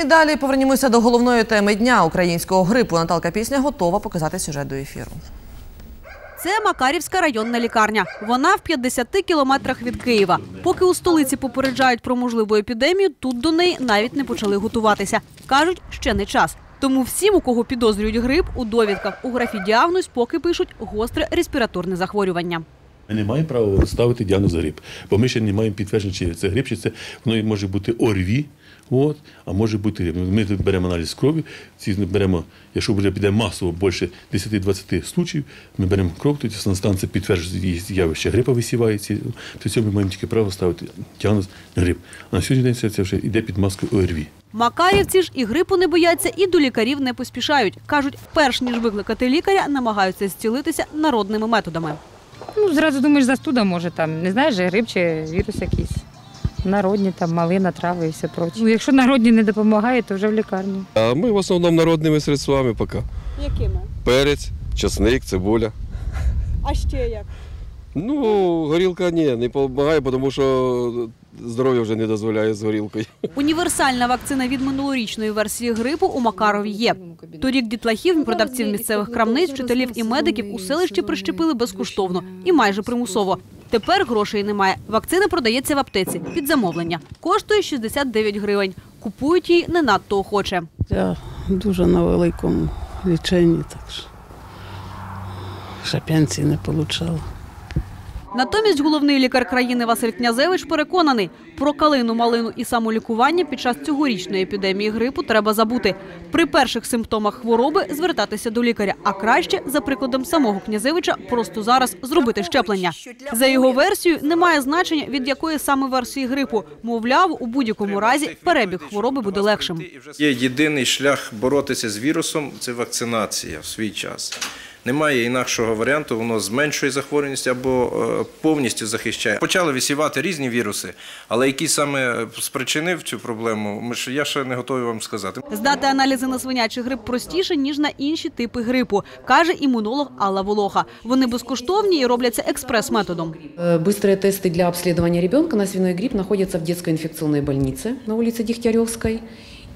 І далі повернімося до головної теми дня українського грипу. Наталка Пісня готова показати сюжет до ефіру. Це Макарівська районна лікарня. Вона в 50 кілометрах від Києва. Поки у столиці попереджають про можливу епідемію, тут до неї навіть не почали готуватися. Кажуть, ще не час. Тому всім, у кого підозрюють грип, у довідках у графі діагноз поки пишуть гостре респіраторне захворювання. Ми не маємо права ставити діагноз грип, бо ми ще не маємо підтвердження, чи це грип, чи це воно може бути ОРВІ, от, а може бути грип. Ми тут беремо аналіз крові, ці беремо, якщо вже піде масово більше 10-20 случаїв, ми беремо кров, тоді санстанція підтверджує явище грипа висівається, то цього ми маємо тільки право ставити діагноз грип. А на сьогодні день це вже йде під маскою ОРВІ. Макарівці ж і грипу не бояться, і до лікарів не поспішають. Кажуть, перш ніж викликати лікаря, намагаються зцілитися народними методами. Ну, зразу думаєш, застуда може там, не знаєш, гриб чи вірус якийсь. Народні, там, малина, трави і все проче. Ну, якщо народні не допомагає, то вже в лікарні. А ми в основному народними средствами поки. Якими? Перець, чесник, цибуля. А ще як? Ну, горілка ні, не допомагає, тому що здоров'я вже не дозволяє з горілкою. Універсальна вакцина від минулорічної версії грипу у Макарові є. Торік дітлахів, продавців місцевих крамниць, вчителів і медиків у селищі прищепили безкоштовно і майже примусово. Тепер грошей немає. Вакцина продається в аптеці під замовлення. Коштує 69 гривень. Купують її не надто охоче. Я дуже на великому ліченні, так що ще пенсії не отримала. Натомість головний лікар країни Василь Князевич переконаний, про калину, малину і самолікування під час цьогорічної епідемії грипу треба забути. При перших симптомах хвороби звертатися до лікаря, а краще, за прикладом самого Князевича, просто зараз зробити щеплення. За його версією, немає значення від якої саме версії грипу. Мовляв, у будь-якому разі перебіг хвороби буде легшим. Є єдиний шлях боротися з вірусом це вакцинація в свій час. Немає інакшого варіанту, воно зменшує захворюваність або е, повністю захищає. Почали висівати різні віруси, але який саме спричинив цю проблему, ми ж я ще не готовий вам сказати. Здати аналізи на свинячий грип простіше, ніж на інші типи грипу, каже імунолог Алла Волоха. Вони безкоштовні і робляться експрес-методом. Э, Быстрые тесты для обследования ребенка на свиной грипп находятся в детской инфекционной больнице на улице Дегтяревской.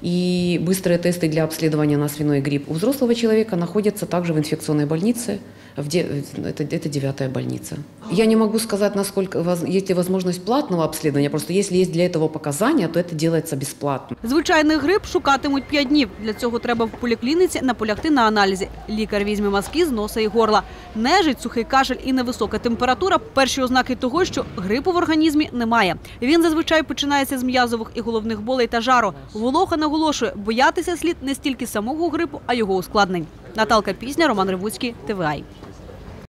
И быстрые тесты для обследования на свиной грипп у взрослого человека находятся также в инфекционной больнице. В де- это, это девятая больница. Я не могу сказать, насколько воз- есть ли возможность платного обследования. Просто если есть для этого показания, то это делается бесплатно. Звичайний грип шукатимуть 5 днів. Для цього треба в поліклініці наполягти на аналізі. Лікар візьме мазки з носа і горла. Нежить, сухий кашель і невисока температура – перші ознаки того, що грипу в організмі немає. Він зазвичай починається з м'язових і головних болей та жару. Волоха наголошує, боятися слід не стільки самого грипу, а його ускладнень. Наталка Пісня, Роман Ревуцький, ТВАЙ.